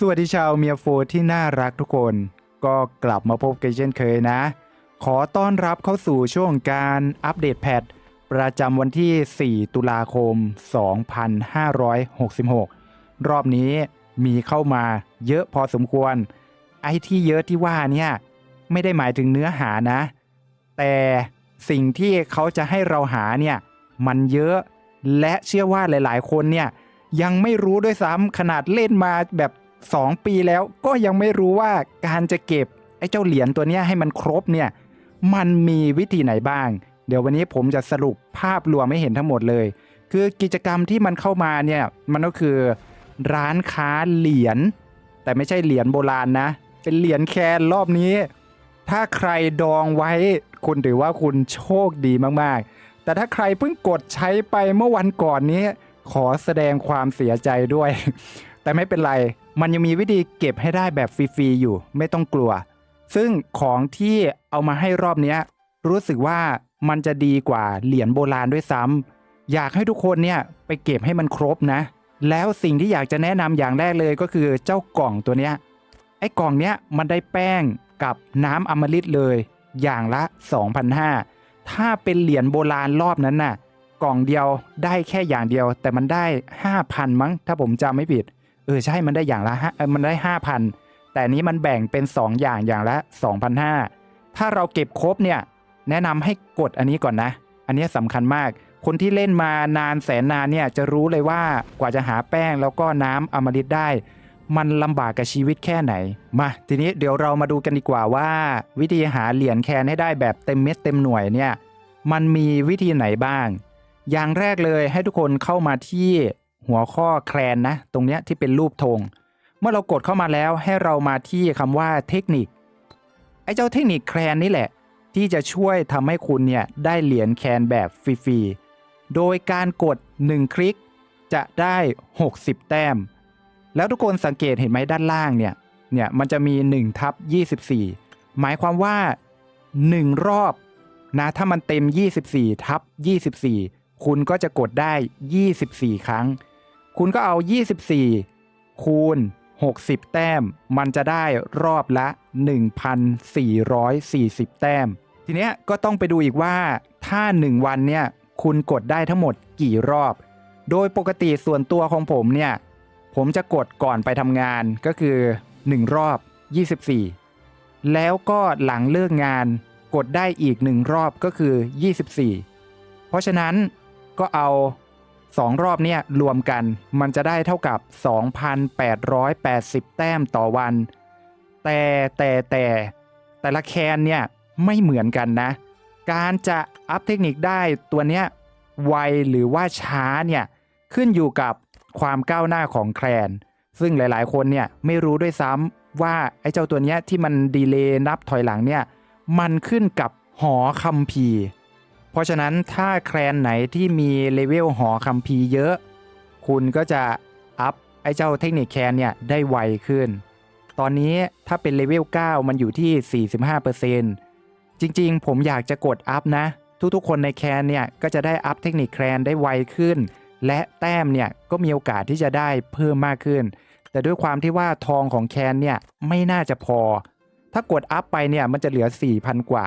สวัสดีชาวเมียโฟที่น่ารักทุกคน ก็กลับมาพบกันเช่นเคยนะ ขอต้อนรับเข้าสู่ช่วงการอัปเดตแพทประจำวันที่ 4 ตุลาคม 2566 รอบนี้มีเข้ามาเยอะพอสมควร ไอ้ที่เยอะที่ว่าเนี่ยไม่ได้หมายถึงเนื้อหานะ แต่สิ่งที่เขาจะให้เราหาเนี่ยมันเยอะและเชื่อว่าหลาย ๆ คนเนี่ยยังไม่รู้ด้วยซ้ำขนาดเล่นมาแบบ 2 ปีแล้วก็ยังไม่รู้ว่าการจะเก็บไอ้เจ้าเหรียญตัวนี้ให้มันครบเนี่ยมันมีวิธีไหนบ้าง เดี๋ยววันนี้ผมจะสรุปภาพรวมให้เห็นทั้งหมดเลย คือกิจกรรมที่มันเข้ามาเนี่ยมันก็คือร้านค้าเหรียญแต่ไม่ใช่เหรียญโบราณนะ เป็นเหรียญแคนรอบนี้ ถ้าใครดองไว้คุณถือว่าคุณโชคดีมากๆ แต่ถ้าใครเพิ่งกดใช้ไปเมื่อวันก่อนนี้ ขอแสดงความเสียใจด้วย แต่ไม่เป็นไร มันยังมีวิธีเก็บให้ได้แบบฟรีๆอยู่ ไม่ต้องกลัว ซึ่งของที่เอามาให้รอบนี้รู้สึกว่ามันจะดีกว่าเหรียญโบราณด้วยซ้ำอยากให้ทุกคนเนี่ยไปเก็บให้มันครบนะ แล้วสิ่งที่อยากจะแนะนำอย่างแรกเลยก็คือเจ้ากล่องตัวเนี้ยไอ้กล่องเนี้ยมันได้แป้งกับน้ำอมฤตเลย อย่างละ 2,500 ถ้าเป็นเหรียญโบราณรอบนั้นน่ะกล่องเดียวได้แค่อย่างเดียว แต่มันได้ 5,000 มั้ง ถ้าผมจำไม่ผิด เออใช่มันได้อย่างละห้าเออมันได้5,000แต่นนี้มันแบ่งเป็น 2 อย่างอย่างละ 2,500 ถ้าเราเก็บครบเนี่ย แนะนำให้กดอันนี้ก่อนนะ อันนี้สำคัญมาก คนที่เล่นมานานแสนนานเนี่ยจะรู้เลยว่ากว่าจะหาแป้งแล้วก็น้ำอมฤตได้ มันลำบากกับชีวิตแค่ไหน มาทีนี้เดี๋ยวเรามาดูกันดีกว่าว่า วิธีหาเหรียญแคนให้ได้แบบเต็มเม็ดเต็มหน่วยเนี่ย มันมีวิธีไหนบ้าง อย่างแรกเลยให้ทุกคนเข้ามาที่ หัวข้อแคลนนะ ตรงเนี้ยที่เป็นรูปธง เมื่อเรากดเข้ามาแล้วให้เรามาที่คำว่าเทคนิค ไอ้เจ้าเทคนิคแคลนนี่แหละ ที่จะช่วยทำให้คุณเนี่ยได้เหรียญแคนแบบฟรีๆ โดยการกด 1 คลิกจะได้ 60 แต้ม แล้วทุกคนสังเกตเห็นไหมด้านล่างเนี่ย เนี่ยมันจะมี1ทับ24 หมายความว่า 1 รอบนะถ้ามันเต็ม 24ทับ24 คุณก็จะกดได้ 24 ครั้ง คุณก็เอา 24 คูณ 60 แต้ม มันจะได้รอบละ 1,440 แต้ม ทีเนี้ยก็ต้องไปดูอีกว่าถ้า 1 วันเนี่ยคุณกดได้ทั้งหมดกี่รอบ โดยปกติส่วนตัวของผมเนี่ย ผมจะกดก่อนไปทำงานก็คือ 1 รอบ 24 แล้วก็หลังเลิกงานกดได้อีก 1 รอบก็คือ 24 เพราะฉะนั้นก็เอา 2 รอบเนี่ยรวมกันมันจะได้เท่ากับ 2,880 แต้มต่อวัน แต่แต่แต่แต่ละแคนเนี่ยไม่เหมือนกันนะ การจะอัพเทคนิคได้ตัวเนี้ยไวหรือว่าช้าเนี่ยขึ้นอยู่กับความก้าวหน้าของแคลน ซึ่งหลายๆ คนเนี่ยไม่รู้ด้วยซ้ำว่าไอ้เจ้าตัวเนี้ยที่มันดีเลย์นับถอยหลังเนี่ยมันขึ้นกับหอคัมภีร์ เพราะฉะนั้นถ้าแคลนไหนที่มีเลเวลหอคัมภีร์เยอะ คุณก็จะอัพไอ้เจ้าเทคนิคแคนเนี่ยได้ไวขึ้น ตอนนี้ถ้าเป็นเลเวล9 มันอยู่ที่ 45%จริงๆ ผมอยากจะกดอัพนะ ทุกๆ คนในแคนเนี่ยก็จะได้อัพเทคนิคแคนได้ไวขึ้น และแต้มเนี่ยก็มีโอกาสที่จะได้เพิ่มมากขึ้น แต่ด้วยความที่ว่าทองของแคนเนี่ยไม่น่าจะพอ ถ้ากดอัพไปเนี่ยมันจะเหลือ 4,000 กว่า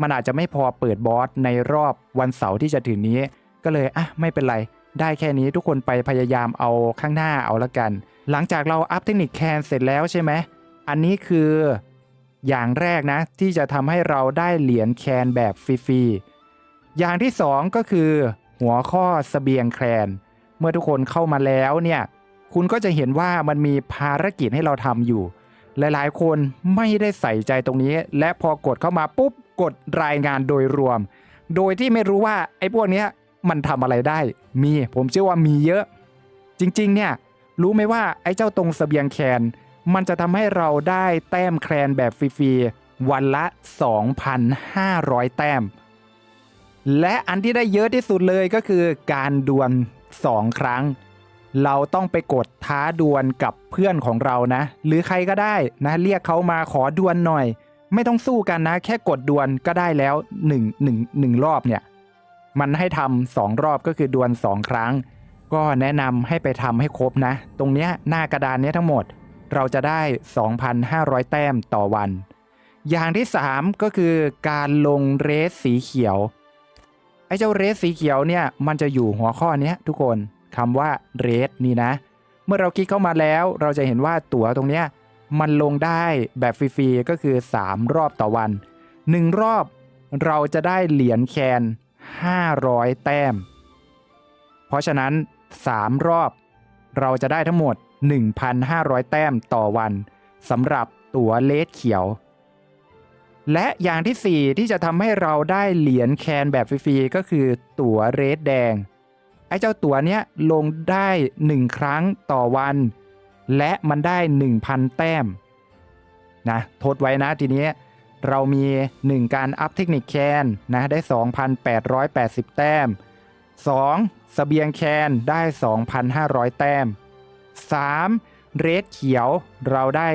มันอาจจะไม่พอเปิดบอสในรอบวันเสาร์ที่จะถึงนี้ ก็เลยอะไม่เป็นไร ได้แค่นี้ทุกคนไปพยายามเอาข้างหน้าเอาละกัน หลังจากเราอัพเทคนิคแคนเสร็จแล้วใช่ไหมอันนี้คืออย่างแรกนะ ที่จะทำให้เราได้เหรียญแคนแบบฟรีๆอย่างที่สองก็คือ หัวข้อสเสบียงแคนเมื่อทุกคนเข้ามาแล้วเนี่ยคุณก็จะเห็นว่ามันมีภารกิจให้เราทำอยู่ หลายๆ คนไม่ได้ใส่ใจตรงนี้ และพอกดเข้ามาปุ๊บ กดรายงานโดยรวม โดยที่ไม่รู้ว่าไอ้พวกนี้มันทำอะไรได้ มีผมเชื่อว่ามีเยอะ จริงๆ เนี่ยรู้ไหมว่าไอ้เจ้าตรงเสบียงแคนมันจะทำให้เราได้แต้มแคลนแบบฟรีๆวันละ 2,500 แต้ม และอันที่ได้เยอะที่สุดเลยก็คือการดวล2 ครั้ง เราต้องไปกดท้าดวลกับเพื่อนของเรานะ หรือใครก็ได้นะ เรียกเขามาขอดวลหน่อย ไม่ต้องสู้กันนะ แค่กดดวลก็ได้แล้ว1 1 1รอบเนี่ย มันให้ทำสองรอบก็คือดวล2ครั้ง ก็แนะนำให้ไปทำให้ครบนะ ตรงเนี้ยหน้ากระดานเนี้ยทั้งหมด เราจะได้ 2,500 แต้มต่อวัน อย่างที่ 3 ก็คือการลงเรสสีเขียวไอ้เจ้าเรสสีเขียวเนี่ยมันจะอยู่หัวข้อเนี้ยทุกคนคำว่าเรสนี่นะ เมื่อเราคลิกเข้ามาแล้ว เราจะเห็นว่าตั๋วตรงเนี้ย มันลงได้แบบฟรีๆก็คือ 3 รอบต่อวัน 1 รอบเราจะได้เหรียญแคน 500 แต้ม เพราะฉะนั้น 3 รอบเราจะได้ทั้งหมด 1,500 แต้มต่อวันสำหรับตั๋วเลสเขียว และอย่างที่ 4 ที่จะทำให้เราได้เหรียญแคนแบบฟรีๆก็คือตั๋วเรสแดง ไอ้เจ้าตั๋วเนี้ยลงได้ 1 ครั้งต่อวัน และมันได้ 1,000 แต้มนะทดไว้นะทีนี้เรามี 1 การอัพเทคนิคแคนนะได้ 2,880 แต้ม 2. เสบียงแคนได้ 2,500 แต้ม 3. เรดเขียวเราได้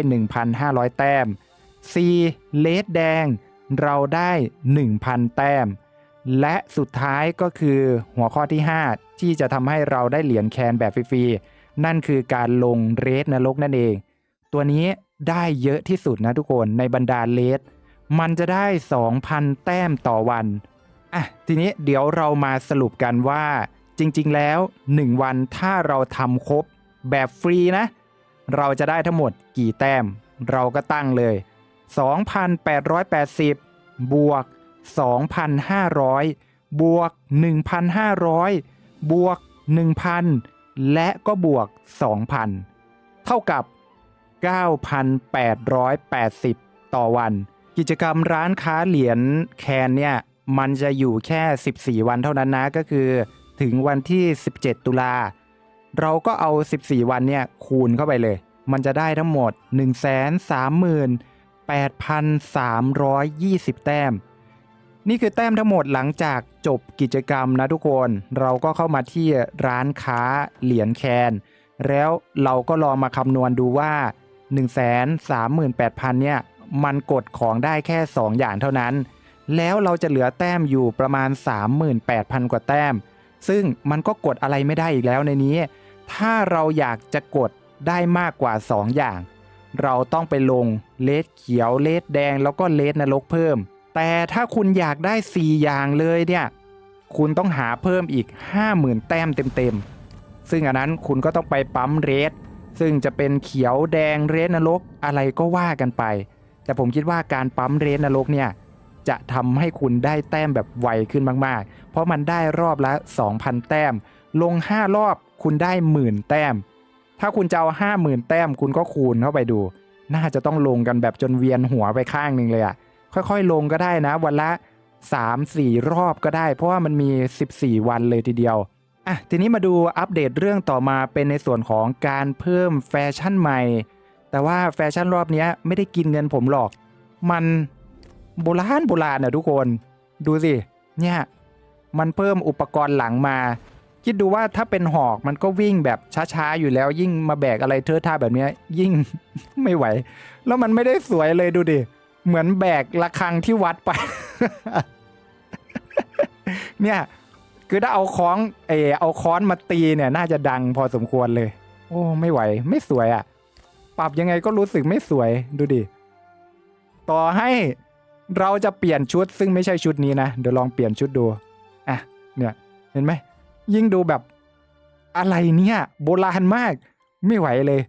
1,500 แต้ม 4. เลดแดงเราได้ 1,000 แต้ม และสุดท้ายก็คือหัวข้อที่ 5 ที่จะทำให้เราได้เหรียญแคนแบบฟรีๆ นั่นคือการลงเรดนรกนั่นเอง ตัวนี้ได้เยอะที่สุดนะทุกคนในบรรดาเลดมันจะได้ 2,000 แต้มต่อวันอะทีนี้เดี๋ยวเรามาสรุปกันว่า จริงๆแล้ว 1 วันถ้าเราทำครบแบบฟรีนะ เราจะได้ทั้งหมดกี่แต้ม เราก็ตั้งเลย 2,880 บวก 2,500 บวก 1,500 บวก 1,000 และก็บวก 2,000 เท่ากับ 9,880 ต่อวัน กิจกรรมร้านค้าเหรียญแคนเนี่ยมันจะอยู่แค่ 14 วันเท่านั้นนะก็คือถึงวันที่ 17 ตุลา เราก็เอา 14 วันเนี่ยคูณเข้าไปเลย มันจะได้ทั้งหมด 138,320 แต้ม นี่คือแต้มทั้งหมดหลังจากจบกิจกรรมนะทุกคน เราก็เข้ามาที่ร้านค้าเหรียญแคน แล้วเราก็ลองมาคำนวณดูว่า 138,000 เนี่ย มันกดของได้แค่ 2 อย่างเท่านั้น แล้วเราจะเหลือแต้มอยู่ประมาณ 38,000 กว่าแต้ม ซึ่งมันก็กดอะไรไม่ได้อีกแล้วในนี้ ถ้าเราอยากจะกดได้มากกว่า 2 อย่าง เราต้องไปลงเลสเขียวเลสแดงแล้วก็เลสนรกเพิ่ม แต่ถ้าคุณอยากได้ 4 อย่างเลยเนี่ยคุณต้องหาเพิ่มอีก 50,000 แต้มเต็มๆ ซึ่งอันนั้นคุณก็ต้องไปปั๊มเรสซึ่งจะเป็นเขียวแดงเรสนรกอะไรก็ว่ากันไป แต่ผมคิดว่าการปั๊มเรสนรกเนี่ยจะทำให้คุณได้แต้มแบบไวขึ้นมากๆ เพราะมันได้รอบละ 2,000 แต้ม ลง 5 รอบคุณได้หมื่นแต้ม ถ้าคุณจะเอาห้าหมื่นแต้มคุณก็คูณเข้าไปดู น่าจะต้องลงกันแบบจนเวียนหัวไปข้างหนึ่งเลยอะ ค่อยๆ ลงก็ได้นะ วันละ 3-4 รอบก็ได้ เพราะว่ามันมี 14 วันเลยทีเดียวอะทีนี้มาดูอัปเดตเรื่องต่อมาเป็นในส่วนของการเพิ่มแฟชั่นใหม่ แต่ว่าแฟชั่นรอบนี้ไม่ได้กินเงินผมหรอก มันโบราณโบราณนะทุกคน ดูสิ เนี่ย มันเพิ่มอุปกรณ์หลังมา คิดดูว่าถ้าเป็นหอกมันก็วิ่งแบบช้าๆอยู่แล้วยิ่งมาแบกอะไรเทอะท่าแบบนี้ยิ่งไม่ไหว แล้วมันไม่ได้สวยเลยดูดิ เหมือนแบกระฆังที่วัดไป เนี่ย คือถ้าเอาค้องเออเอาค้อนมาตีเนี่ย น่าจะดังพอสมควรเลย โอ้ไม่ไหว ไม่สวยอะ่ะ ปรับยังไงก็รู้สึกไม่สวยดูดิ ต่อให้เราจะเปลี่ยนชุด ซึ่งไม่ใช่ชุดนี้นะ เดี๋ยวลองเปลี่ยนชุดดู อะ เนี่ย เห็นไหม ยิ่งดูแบบอะไรเนี่ย โบราณมาก ไม่ไหวเลย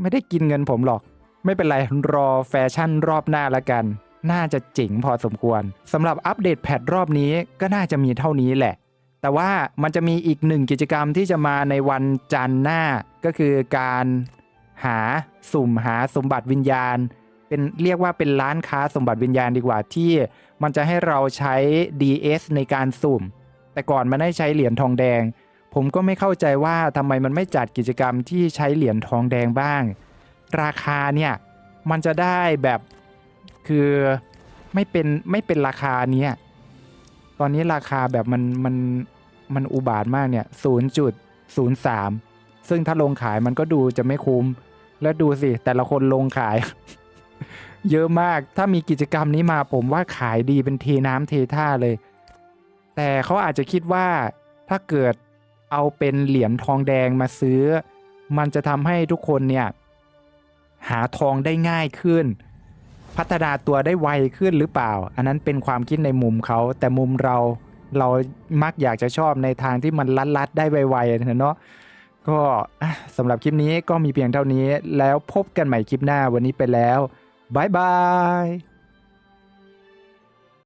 ไม่ได้กินเงินผมหรอก ไม่เป็นไรรอแฟชั่นรอบหน้าละกัน น่าจะเจ๋งพอสมควรสำหรับอัปเดตแพทรอบนี้ก็น่าจะมีเท่านี้แหละ แต่ว่ามันจะมีอีกหนึ่งกิจกรรมที่จะมาในวันจันทร์หน้าก็คือการหาสุ่มหาสมบัติวิญญาณ เป็นเรียกว่าเป็นร้านค้าสมบัติวิญญาณดีกว่าที่ มันจะให้เราใช้ DS ในการสุ่ม แต่ก่อนมันได้ใช้เหรียญทองแดง ผมก็ไม่เข้าใจว่าทำไมมันไม่จัดกิจกรรมที่ใช้เหรียญทองแดงบ้าง ราคาเนี่ยมันจะได้แบบคือไม่เป็นไม่เป็นราคาเนี้ยตอนนี้ราคาแบบมันมันมันอุบาทมากเนี่ย0.03ซึ่งถ้าลงขายมันก็ดูจะไม่คุ้ม แล้วดูสิ แต่ละคนลงขาย เยอะมากถ้ามีกิจกรรมนี้มาผมว่าขายดีเป็นเทน้ำเทท่าเลย แต่เขาอาจจะคิดว่าถ้าเกิดเอาเป็นเหรียญทองแดงมาซื้อ มันจะทำให้ทุกคนเนี่ย หาทองได้ง่ายขึ้น พัฒนาตัวได้ไวขึ้นหรือเปล่า อันนั้นเป็นความคิดในมุมเขา แต่มุมเราเรามักอยากจะชอบในทางที่มันลัดๆได้ไวๆนะเนาะก็สำหรับคลิปนี้ก็มีเพียงเท่านี้แล้วพบกันใหม่คลิปหน้าวันนี้ไปแล้วบายบาย